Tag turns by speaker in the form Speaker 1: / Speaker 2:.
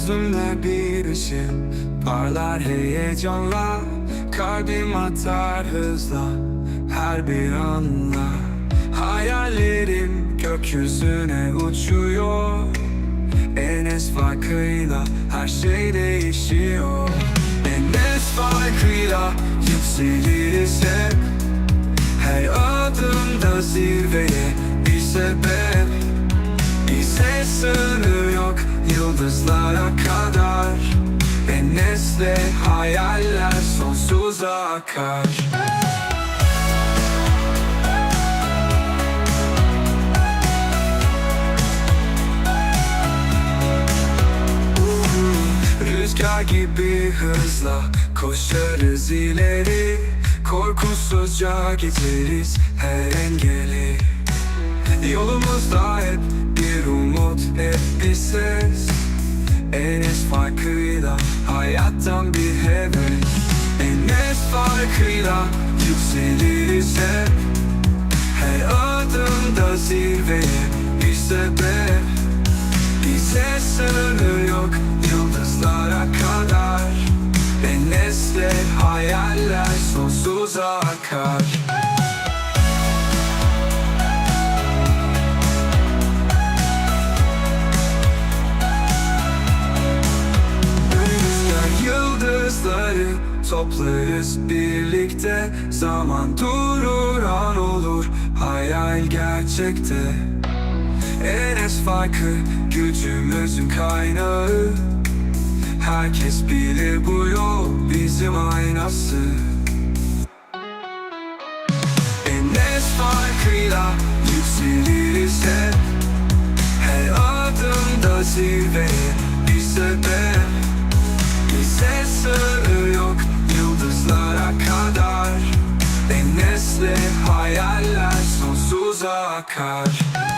Speaker 1: Gözümle bir ışık parlar heyecanla. Kalbim atar hızla her bir anla Hayallerim gökyüzüne uçuyor. Enes farkıyla her şey değişiyor. Enes farkıyla yükseliriz hep Her adımda zirveye bir sebep yıldızlara kadar Enes'le hayaller sonsuza akar. Rüzgar gibi hızla koşarız ileri. Korkusuzca geçeriz her engeli. Yolumuzda hep bir umut, hep bir ses Enes farkıyla hayattan bir heves. Enes farkıyla yükseliriz hep Her adımda zirveye bir sebep. Bize sınır yok yıldızlara kadar. Enes'le hayaller sonsuza akar toplarız birlikte. Zaman durur an olur hayal gerçekte. Enes farkı gücümüzün kaynağı. Herkes bilir bu yol bizim aynası. Enes farkıyla yükseliriz hep. Her adımda zirveye bir sebep kadar Enes'le hayaller sonsuza akar